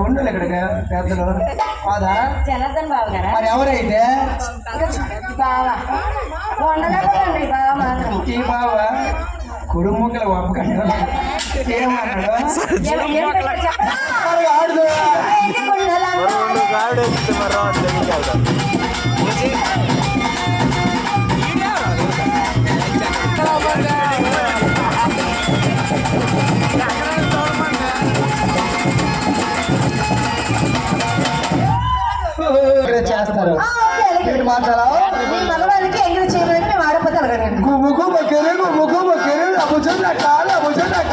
ఉండలు ఇక్కడ పెద్దలు కాదా జనార్దన్ బాబు గారా మరి ఎవరైతే బావా ఉండలేకపోయింది బావ మాత్రం ఈ బావ కుడుముక్కలు ఒప్పకంటాడు ఏమన్నాడు ఏంటి మాట్లాడా మీ మగవాళ్ళకి ఎంగిలి చేయడానికి మేము ఆడపోతే అడగండి గుమ్ముకు మొక్కరు గుమ్ముకు మొక్కరు అబుజం రకాలు అబుజం రకాలు అబుజం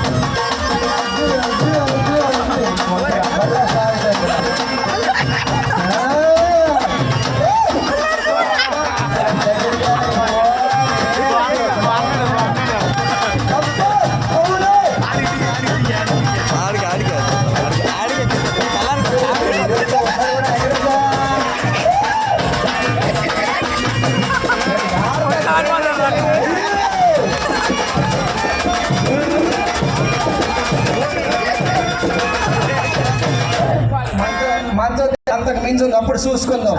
అంతకు మించి ఉంది అప్పుడు చూసుకుందాం.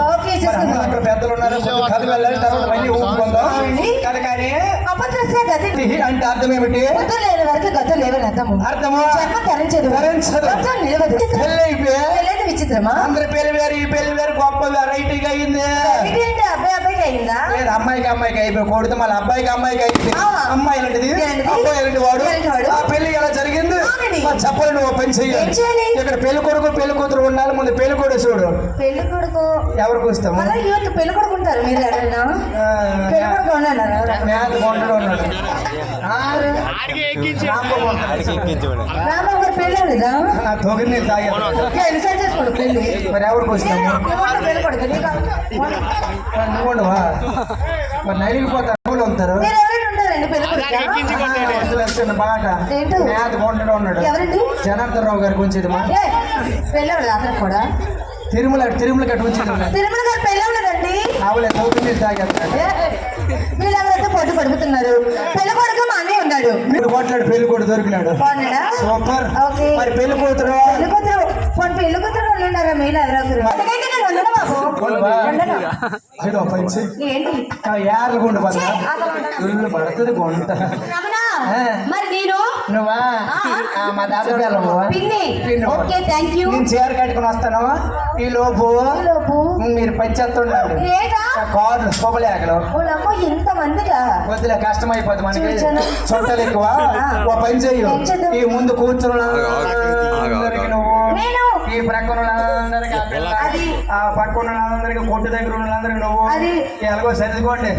అక్కడ పెద్దలు ఉన్నారు. కొంచెం కథ వెళ్ళాలి తర్వాత మళ్ళీ ఊపుకుందాం. అవునండి. కథ కానీ అపద్రస్తే గతి తిహి అంటే అర్థం ఏమిటి? వరకు గతం లేవని అర్థము. అర్థము? జన్మ ధరించదు. ధరించదు. గతం నిలవదు పెళ్ళి అయిపోయి పెళ్ళైతే విచిత్రమా? అందరి పెళ్ళి వేరు ఈ పెళ్ళి వేరు గొప్ప వెరైటీగా అయింది. అబ్బాయి అబ్బాయికి అయిందా? లేదు అమ్మాయికి అమ్మాయికి అయిపోయి కొడితే మళ్ళీ అబ్బాయికి అమ్మాయికి అయిపోయి ఆ. అమ్మాయి లాంటిది ఏంటిది? అబ్బాయి లాంటి వాడు ఎలాంటి వాడు? ఆ పెళ్ళి ఎలా జరిగింది ఆగండి. మరి చెప్పాలి నువ్వు పని చేయాలి? ఇక్కడ పెళ్ళి కొడుకు పెళ్ళి కూతురు ఉండాలి ముందు పెళ్ళి కొడుకు చూడు. పెళ్ళి కొడుకు? ఎవరికి వస్తాము యూత్ పెళ్ళి కొడుకు ఉంటారు మీరు ఎవరైనా? పెళ్ళి కొడుకు ఉన్నారా? పెళ్ళి చేసుకోండి పెళ్ళి. మరి ఎవరికి వస్తాము పెళ్ళి కొడుకు నువ్వు మరి ఉంటారు మీరు ఎవరైనా ఉంటారండి పెళ్ళి కొడుకు వదిలేస్తున్న బాట? మేత కొండలో ఉన్నాడు. జనార్దన్ రావు అవ్వలేదు అతను కూడా? తిరుమల తిరుమల కట్టి ఉంచేది తిరుమల గారు పెళ్ళి తాగేస్తాడు వీళ్ళెవరైతే పొట్టు పడుకుతున్నారు? కొడుకు మా అన్నయ్య ఉన్నాడు. మీరు కొట్లాడు పెళ్ళి కూడా దొరికినాడు. సూపర్. మరి పెళ్ళి కూతురు? పెళ్ళి కూతురు. పెళ్ళి కూతురు వాళ్ళు ఉన్నారా ఏంటి? యార్లు గుండు పడుతుంది గుంట. మరి నేను? నువ్వా? ఆ, మా దాద పిల్లవు పిన్ని పిన్ని. ఓకే థ్యాంక్ యూ నేను చీర కట్టుకుని వస్తాను. ఈ లోపు లోపు మీరు పంచేస్తుండండి లేదా? కార్లు శుభలేఖలు ఇంత మందిగా కొద్దిగా కష్టం అయిపోతుంది మనకి. చుట్టాలు ఎక్కువ. ఆ. ఓ పని చెయ్యి? ఈ ముందు కూర్చున్న. నువ్వు. ఈ ప్రక్కన వాళ్ళందరికీ ఆ పిల్ల, అది. ఆ పక్కన వాళ్ళందరికీ కొట్టు దగ్గర ఉన్న వాళ్ళందరికీ నువ్వు అది. ఎలాగో సరిదికోండి.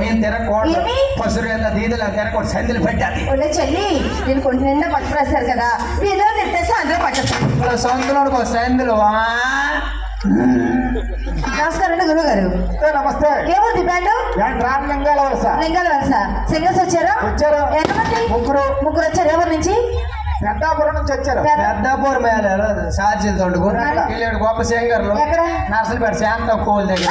నేను తిరగకూడదు ఏమి? పసురు ఎంత దీదలు తిరగకూడదు సందులు పెట్టాలి చెల్లి నేను కొంచెం నిండా పట్టు రాశారు కదా. ఏదో తిట్టేసి అందులో పట్టేస్తాను సొంతలోనికి సందులు? నమస్కారం అండి గురువు గారు నమస్తే. ఏముంది బ్యాండ్? రామలింగాల వలస. లింగాల వలస. సింగర్స్ వచ్చారా? వచ్చారు. ముగ్గురు. ముగ్గురు వచ్చారు. ఎవరి నుంచి? పెద్దాపురం నుంచి వచ్చారు. పెద్ద- పెద్దాపురం మేళ సాధ్యత తోడుకు వీళ్ళు గొప్ప సింగర్లు? నర్సలపేట శాంత కోల్ దగ్గర.